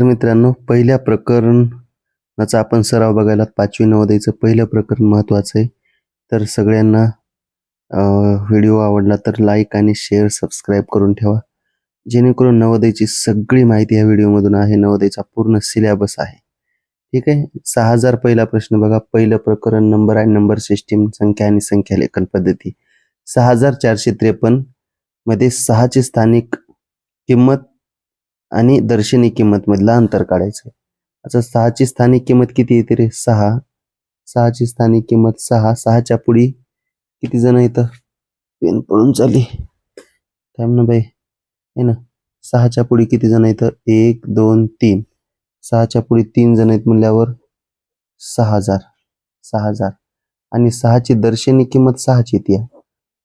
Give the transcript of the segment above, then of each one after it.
तर मित्रांनो पहिल्या प्रकरणाचा आपण सराव बघायला पाचवी नवोदयचं पहिलं प्रकरण महत्त्वाचं आहे. तर सगळ्यांना व्हिडिओ आवडला तर लाईक आणि शेअर सबस्क्राईब करून ठेवा. जेणेकरून नवोदयची सगळी माहिती या व्हिडिओमधून आहे. नवोदयचा पूर्ण सिलेबस आहे. ठीक आहे? सहा हजार पहिला प्रश्न बघा. पहिलं प्रकरण नंबर आणि नंबर सिस्टीम संख्या आणि संख्या लेखन पद्धती. सहा हजार चारशे त्रेपन्नमध्ये सहाची स्थानिक किंमत आणि दर्शनी किंमत मधला अंतर काढायचं आता सहाची स्थानिक किंमत किती येते रे सहा. सहाची स्थानिक किंमत सहा. सहाच्या पुढी किती जण येतं पेन पळून चालली. थांब ना बाई. आहे ना सहाच्या पुढी किती जण येतं एक दोन तीन. सहाच्या पुढे तीन जण आहेत म्हणल्यावर सहा हजार. सहा हजार. आणि सहाची दर्शनी किंमत सहाची येते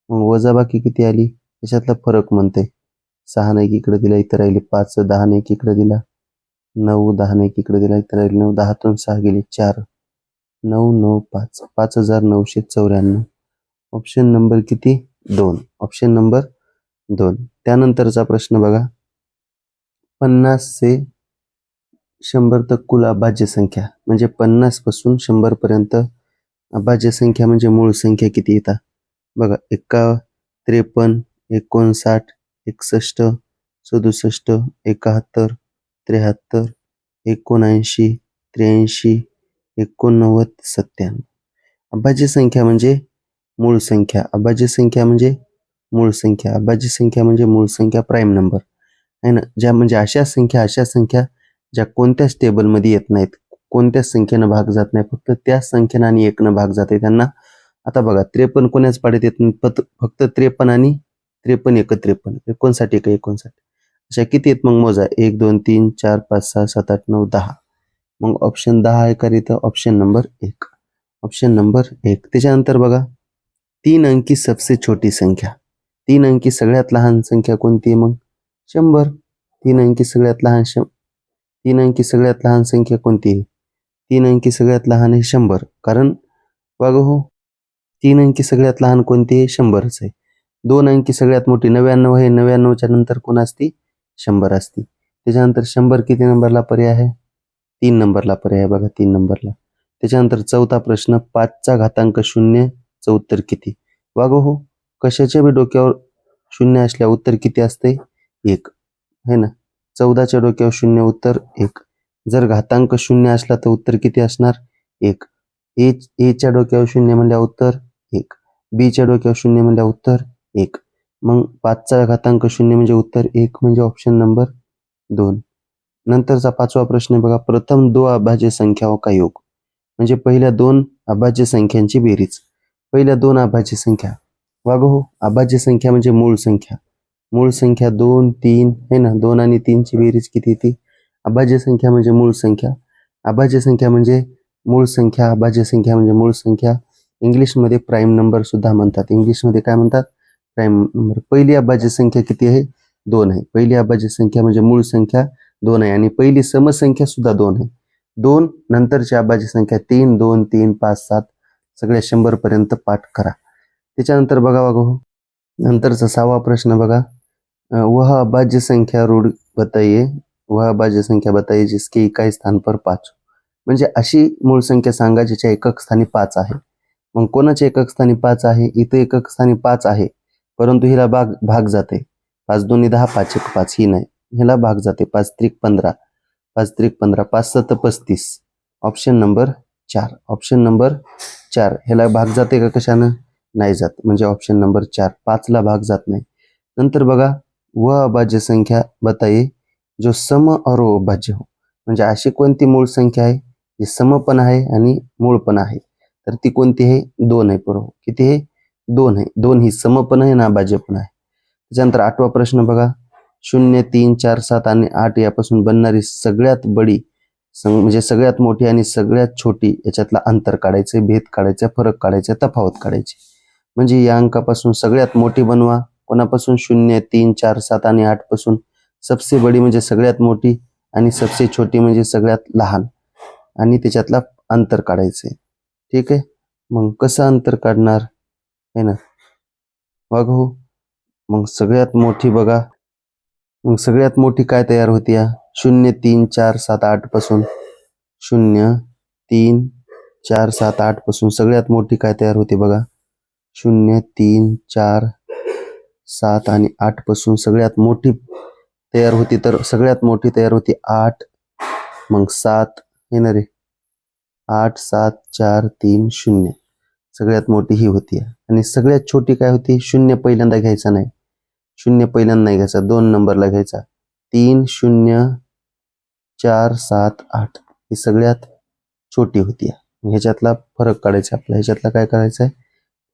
मग वजाबाकी किती आली? त्याच्यातला फरक म्हणते सहा नाही इकडे दिला इथं राहिले पाच दहा नाही इकडे दिला. नऊ दहा नाही इकडे दिला इथं राहिले नऊ दहातून सहा गेले चार. नऊ नऊ पाच. पाच हजार नऊशे चौऱ्याण्णव. ऑप्शन नंबर किती? दोन. ऑप्शन नंबर दोन. त्यानंतरचा प्रश्न बघा. पन्नास से शंभर तक कुल अभाज्य संख्या म्हणजे पन्नासपासून शंभर पर्यंत अभाज्य संख्या म्हणजे मूळ संख्या किती येतात? बघा एका त्रेपन्न एकोणसाठ एकसष्ट सदुसष्ट एकाहत्तर त्र्याहत्तर एकोणऐंशी त्र्याऐंशी एकोणनव्वद सत्त्याण्णव. अभाज्य संख्या म्हणजे मूळ संख्या. अभाज्य संख्या म्हणजे मूळ संख्या. अभाज्य संख्या म्हणजे मूळ संख्या प्राईम नंबर आहे ना? ज्या म्हणजे अशा संख्या अशा संख्या ज्या कोणत्याच टेबलमध्ये येत नाहीत. कोणत्याच संख्येनं भाग जात नाही. फक्त त्याच संख्येनं आणि एकनं भाग जाते त्यांना आता बघा त्रेपन्न कोण्याच पाडीत येत नाही फक्त त्रेपन्न आणि त्रेपन्न एक त्रेपन्न एकोणसाठ एक एकोणसाठ. अशा किती आहेत? मग मोजा. एक दोन तीन चार पाच सहा सात आठ नऊ दहा. मग ऑप्शन दहा आहे का इथं? ऑप्शन नंबर एक. ऑप्शन नंबर एक. त्याच्यानंतर बघा. तीन अंकी सबसे छोटी संख्या. तीन अंकी सगळ्यात लहान संख्या कोणती आहे मग? शंभर. तीन अंकी सगळ्यात लहान श तीन अंकी सगळ्यात लहान संख्या कोणती आहे? तीन अंकी सगळ्यात लहान आहे शंभर. कारण बघ हो. तीन अंकी सगळ्यात लहान कोणती आहे? शंभरच आहे. दोन अंकी सगळ्यात मोठी नव्याण्णव आहे. नव्याण्णवच्या नंतर कोण असती? शंभर असती. त्याच्यानंतर शंभर किती नंबरला पर्याय आहे? तीन नंबरला पर्याय आहे बघा तीन नंबरला. त्याच्यानंतर चौथा प्रश्न पाचचा घातांक शून्यचं उत्तर किती? वाग हो कशाच्या बी डोक्यावर शून्य असल्या उत्तर किती असते? एक. है ना? चौदाच्या डोक्यावर शून्य उत्तर एक. जर घातांक शून्य असला तर उत्तर किती असणार? एक. एच एच्या डोक्यावर शून्य म्हणल्या उत्तर एक. बीच्या डोक्यावर शून्य म्हणल्या उत्तर एक. मग पाचचा घातांक शून्य म्हणजे उत्तर एक म्हणजे ऑप्शन नंबर दोन. नंतरचा पाचवा प्रश्न बघा प्रथम दो अभाज्य संख्या हो का योग? म्हणजे पहिल्या दोन अभाज्य संख्यांची बेरीज. पहिल्या दोन अभाज्य संख्या. वाग हो अभाज्य संख्या म्हणजे मूळ संख्या. मूळ संख्या दोन तीन हे ना? दोन आणि तीनची बेरीज किती ती? अभाज्य संख्या म्हणजे मूळ संख्या. अभाज्य संख्या म्हणजे मूळ संख्या अभाज्य संख्या म्हणजे मूळ संख्या. इंग्लिशमध्ये प्राईम नंबर सुद्धा म्हणतात. इंग्लिशमध्ये काय म्हणतात? प्राईम नंबर पहिली अभाज्य संख्या किती आहे? दोन आहे. पहिली अभाज्य संख्या म्हणजे मूळ संख्या दोन आहे. आणि पहिली समसंख्या सुद्धा दोन आहे. दोन नंतरची अभाज्य संख्या तीन दोन तीन पाच सात सगळ्या शंभर पर्यंत पाठ करा. त्याच्यानंतर बघा बघा हो. नंतरचा सहावा प्रश्न बघा. वह अभाज्य संख्या रूढ बताइए. वह अभाज्य संख्या बताइए जिसके इकाई स्थान पर पाच हो. म्हणजे अशी मूळ संख्या सांगा ज्याच्या एकक स्थानी पाच आहे. मग कोणाच्या एकक स्थानी पाच आहे? इथं एकक स्थानी पाच आहे. परंतु हिला भाग भाग जाते. पाच दोन्ही दहा पाच एक पाच ही नाही. ह्याला भाग जाते. पाच त्रिक पंधरा. पाच त्रिक पंधरा पाच सत पस्तीस. ऑप्शन नंबर चार. ऑप्शन नंबर चार. ह्याला भाग जाते का कशानं? नाही जात. म्हणजे ऑप्शन नंबर चार. पाचला भाग जात नाही. नंतर बघा व अभाज्य संख्या बताई जो सम और अभाज्य हो. म्हणजे अशी कोणती मूळ संख्या आहे? जी सम पण आहे आणि मूळ पण आहे. तर ती कोणती आहे? दोन आहे पूर्व किती आहे? दोन आहे. दोन ही सम पण आहे ना अभाज्य पण आहे. त्याच्यानंतर आठवा प्रश्न बघा. शून्य तीन चार सात आणि आठ यापासून बनणारी सगळ्यात बडी म्हणजे सगळ्यात मोठी आणि सगळ्यात छोटी याच्यातला अंतर काढायचे भेद काढायचा फरक काढायचा तफावत काढायची. म्हणजे या अंकापासून सगळ्यात मोठी बनवा. कोणापासून? शून्य तीन चार सात आणि आठपासून. सबसे बडी म्हणजे सगळ्यात मोठी आणि सबसे छोटी म्हणजे सगळ्यात लहान. आणि त्याच्यातला अंतर काढायचे. ठीक आहे? मग कसं अंतर काढणार? आहे ना? बघ. हो मग सगळ्यात मोठी बघा. मग सगळ्यात मोठी काय तयार होती या? शून्य तीन चार सात आठपासून. शून्य तीन चार सात आठपासून सगळ्यात मोठी काय तयार होते बघा? शून्य तीन चार सात आणि आठपासून सगळ्यात मोठी तयार होती तर सगळ्यात मोठी तयार होती आठ. मग सात. हे ना रे? आठ सात चार तीन शून्य. सगळ्यात मोठी ही होती. आणि सगळ्यात छोटी काय होती? शून्य पहिल्यांदा घ्यायचा नाही. शून्य पहिल्यांदा नाही घ्यायचा. दोन नंबरला घ्यायचा. तीन शून्य चार सात आठ ही सगळ्यात छोटी होती. ह्याच्यातला फरक काढायचा आपला. ह्याच्यातला काय करायचा आहे?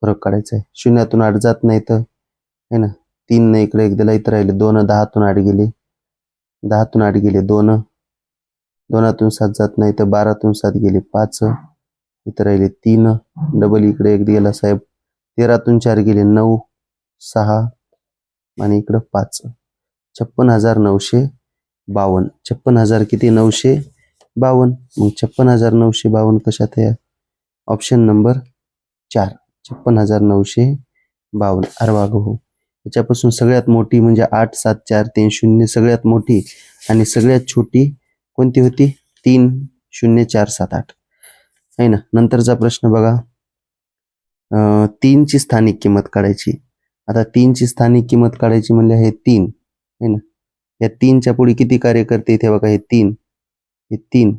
फरक काढायचा आहे. शून्यातून आठ जात नाही तर है ना? तीन न इकडे एकदा इथं राहिले. दोन दहातून आठ गेले. दहातून आठ गेले. दोन. दोनातून सात जात नाही तर बारातून सात गेले. पाच. इथं राहिले तीन. डबल इकडे एक गेला साहेब. तेरातून चार गेले नऊ सहा आणि इकडं पाच. छप्पन हजार नऊशे बावन्न. छप्पन हजार किती? नऊशे बावन्न. मग छप्पन हजार नऊशे बावन्न कशात आहे? ऑप्शन नंबर चार. छप्पन हजार नऊशे बावन्न. अरवा गहू याच्यापासून सगळ्यात मोठी म्हणजे आठ सात चार तीन शून्य सगळ्यात मोठी आणि सगळ्यात छोटी कोणती होती? तीन शून्य चार सात आठ. आहे ना? नंतरचा प्रश्न बघा. तीनची स्थानिक किंमत काढायची. आता तीनची स्थानिक किंमत काढायची म्हणजे हे तीन. आहे ना? या तीनच्या पुढे किती कार्य करते इथे बघा हे तीन. हे तीन.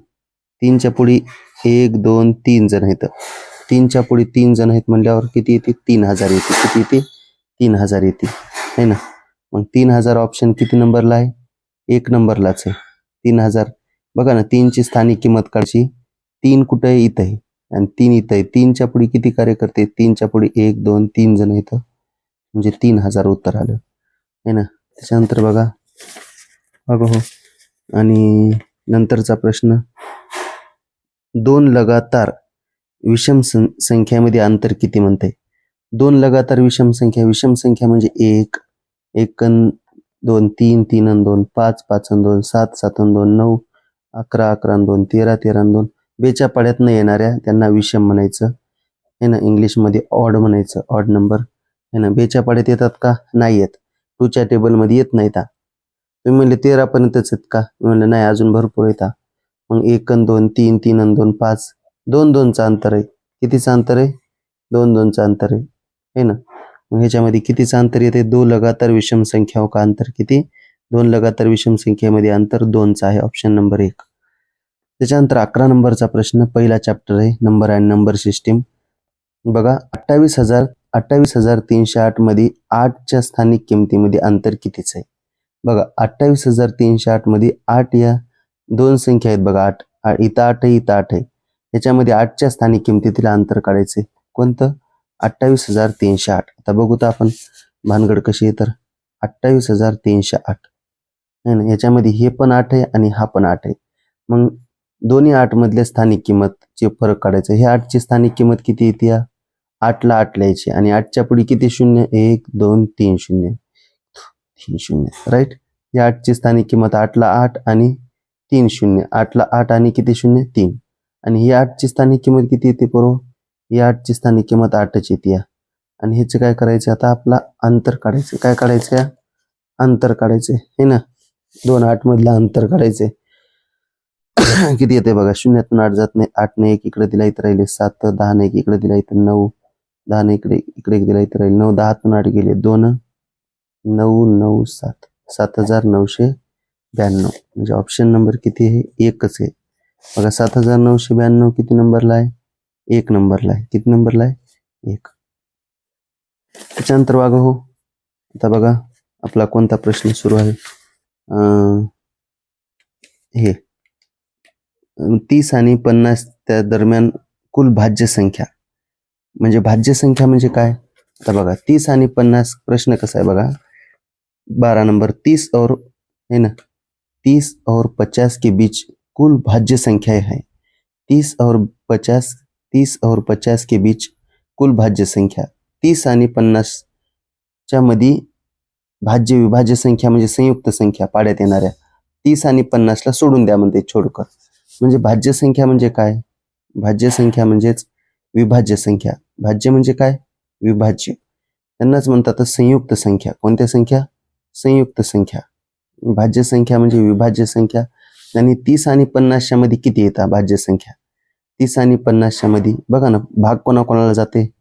तीनच्या पुढे एक दोन तीन जण आहेत. तीनच्या पुढे तीन जण आहेत म्हणल्यावर किती येते? तीन हजार येते. किती येते? तीन हजार येते. है ना? मग तीन हजार ऑप्शन किती नंबरला आहे? एक नंबरलाच आहे. तीन हजार. बघा ना तीनची स्थानिक किंमत काढची तीन कुठं आहे इथं आहे. आणि तीन इथं आहे. तीनच्या पुढे किती कार्य करते तीनच्या पुढे एक दोन तीन जण इथं म्हणजे तीन हजार उत्तर आलं. आहे ना? त्याच्यानंतर बघा. बघा हो. आणि नंतरचा प्रश्न. दोन लगातार विषम सं- संख्यामध्ये अंतर किती म्हणते दोन लगातार विषम संख्या. विषम संख्या म्हणजे एक एकन दोन तीन तीन अन दोन पाच पाच अन दोन सात सात अन दोन नऊ अकरा अकरा दोन तेरा तेरा दोन बेच्या पाड्यातनं येणाऱ्या त्यांना विषम म्हणायचं. हे ना इंग्लिशमध्ये ऑड म्हणायचं. ऑड नंबर है ना बेच्या पाड्यात येतात का? नाही येत. टूच्या टेबलमध्ये येत नाही तुम्ही म्हणले तेरा पर्यंतच आहेत का? मी म्हणलं नाही अजून भरपूर येतात मग एक अन दोन तीन तीन अन दोन पाच. दोन दोनचं अंतर आहे. कितीचं अंतर आहे? दोन दोनचं अंतर आहे. है ना? मग ह्याच्यामध्ये कितीचं अंतर येते दो लगातार विषम संख्या हो का? अंतर किती? दोन लगातार विषम संख्येमध्ये अंतर दोनचं आहे. ऑप्शन नंबर एक. त्याच्यानंतर अकरा नंबरचा प्रश्न पहिला चॅप्टर आहे नंबर अँड नंबर सिस्टीम बघा अठ्ठावीस हजार अठ्ठावीस हजार तीनशे आठमध्ये आठच्या स्थानिक किमतीमध्ये अंतर कितीच आहे? बघा अठ्ठावीस हजार तीनशे आठमध्ये आठ या दोन संख्या आहेत बघा आठ. इथं आठ आहे इथं आठ आहे. याच्यामध्ये आठच्या स्थानिक किमतीतील अंतर काढायचे. कोणतं? अठ्ठावीस हजार तीनशे आठ. आता बघू तर आपण भानगड कशी आहे तर अठ्ठावीस हजार तीनशे आठ. ना? याच्यामध्ये हे पण आठ आहे आणि हा पण आठ आहे. मग दोन्ही आठ मधल्या स्थानिक किंमतचे फरक काढायचं हे आठची स्थानिक किंमत किती येते या आठला आठ लिहायची आणि आठच्या पुढे किती शून्य? एक दोन तीन शून्य. तीन शून्य राईट या आठची स्थानिक किंमत आठला आठ आणि तीन शून्य. आठला आठ आणि किती शून्य? तीन. आणि ही आठची स्थानिक किंमत किती येते बरोबर ही आठची स्थानिक किंमत आठच येते या आणि ह्याचं काय करायचं? आता आपला अंतर काढायचं. काय काढायचं या? अंतर काढायचं हे ना? दोन आठ मधलं अंतर काढायचे किती येते बघा? शून्यातून आठ जात नाही. आठ ने एक इकडे दिला इथं राहिले सात. दहा ने एक इकडे दिला इथं नऊ. दहा ने इकडे इकडे एक दिला इथं राहिले नऊ. दहातून आठ गेले दोन. नऊ नऊ सात. सात हजार नऊशे ब्याण्णव. म्हणजे ऑप्शन नंबर किती आहे? एकच आहे. बघा सात हजार नऊशे ब्याण्णव किती नंबरला आहे? एक नंबरला आहे. किती नंबरला आहे? एक. त्याच्यानंतर वाघ हो. आता बघा आपला कोणता प्रश्न सुरू आहे? हे. तीस आणि पन्नास त्या दरम्यान कुल भाज्य संख्या. म्हणजे भाज्य संख्या म्हणजे काय? आता बघा, तीस आणि पन्नास प्रश्न कसा आहे बघा? बारह नंबर, तीस और, है ना? तीस और पचास के बीच कुल भाज्य संख्या है. तीस और पचास, तीस और पचास के बीच कुल भाज्य संख्या. तीस आणि पन्नासच्या मध्ये भाज्य विभाज्य संख्या म्हणजे संयुक्त संख्या पाड्यात येणाऱ्या. तीस आणि पन्नासला सोडून द्या म्हणते छोडकर. म्हणजे भाज्य संख्या म्हणजे काय? भाज्य संख्या म्हणजेच विभाज्य संख्या. भाज्य म्हणजे काय? विभाज्य. त्यांनाच म्हणतात संयुक्त संख्या. कोणत्या संख्या? संयुक्त संख्या. भाज्य संख्या म्हणजे विभाज्य संख्या. आणि तीस आणि पन्नासच्या मध्ये किती येतात भाज्य संख्या. तीस आणि पन्नासच्या मध्ये बघा ना भाग कोणाकोणाला जाते?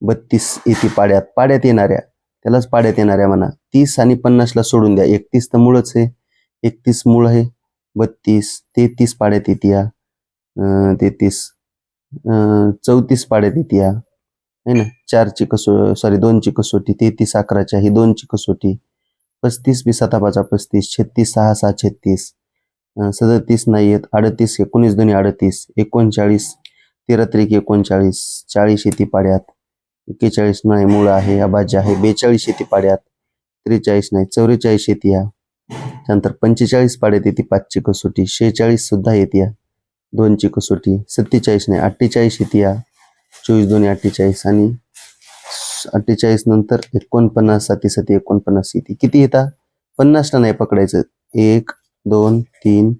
बत्तीस येते पाड्यात. पाड्यात येणाऱ्या. त्यालाच पाड्यात येणाऱ्या म्हणा. तीस आणि पन्नासला सोडून द्या. एकतीस तर मूळच आहे. एकतीस मूळ आहे. बत्तीस तेहतीस पाड्यात येते तेहतीस चौतीस पाड्यात येते है ना? चारची कसो सॉरी दोनची कसोटी तेहतीस अकराच्या ही दोनची कसोटी. पस्तीस बी सतापाचा पस्तीस छत्तीस सहा सहा छत्तीस सदतीस नाही येत अडतीस एकोणीस दोन्ही अडतीस एकोणचाळीस तेरा त्रिक एकोणचाळीस चाळीस येते पाड्यात. एक्केचाळीस नाही मूळ आहे अभाज्य आहे बेचाळीस येते पाड्यात. त्रेचाळीस नाही चौवेचाळीस येते या. त्यानंतर पंचेचाळीस पाड्यात येते पाचची कसोटी शेहेचाळीस सुद्धा येते या. दोनची कसोटी सत्तेचाळीस नाही अठ्ठेचाळीस येते या. चोवीस दोन्ही अठ्ठेचाळीस आणि अठ्ठेचाळीस नंतर एकोणपन्नास साती साती एकोणपन्नास येते. किती येतात पन्नासला नाही पकडायचं. एक दोन तीन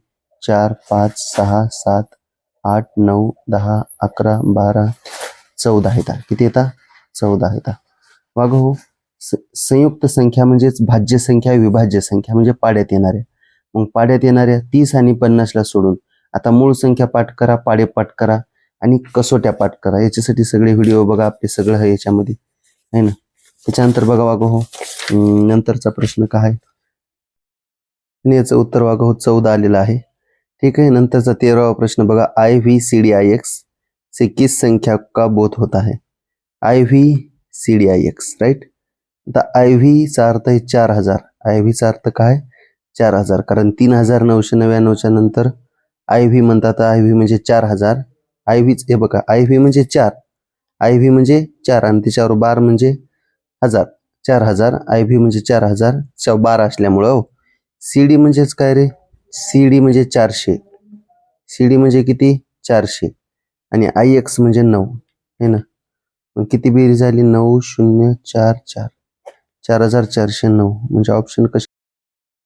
चार पाच सहा सात आठ नऊ दहा अकरा बारा चौदा येतात किती येतात चौदा येतात वाघ हो संयुक्त संख्या म्हणजेच भाज्य संख्या विभाज्य संख्या म्हणजे पाड्यात येणाऱ्या. मग पाड्यात येणाऱ्या तीस आणि पन्नासला सोडून आता मूळ संख्या पाठ करा पाडे पाठ करा आणि कसोट्या पाठ करा. याच्यासाठी सगळे व्हिडिओ बघा आपले सगळं आहे याच्यामध्ये. आहे ना? त्याच्यानंतर बघा वाग हो. नंतरचा प्रश्न काय आहे? आणि याचं उत्तर वाघ हो चौदा आलेलं आहे. ठीक आहे नंतरचा तेरावा प्रश्न बघा. I V C D I X से किस संख्या का बोध होता है? I V C D I X right आता आय व्हीचा अर्थ आहे चार हजार. आय व्हीचा अर्थ काय? चार हजार. कारण तीन हजार नऊशे नव्याण्णवच्या नंतर आय व्ही म्हणतात. आय व्ही म्हणजे चार हजार. आय व्हीच हे बघा. आय व्ही म्हणजे चार. आय व्ही म्हणजे चार आणि त्याच्यावर बार म्हणजे हजार. चार हजार. आय व्ही म्हणजे चार हजार. च्या बार असल्यामुळं हो. सी डी म्हणजेच काय रे? सी डी म्हणजे चारशे. सी डी म्हणजे किती? चारशे. आणि आय एक्स म्हणजे नऊ. है ना? मग किती बेरी झाली? नऊ शून्य चार चार. चार हजार चारशे नऊ. म्हणजे ऑप्शन कसे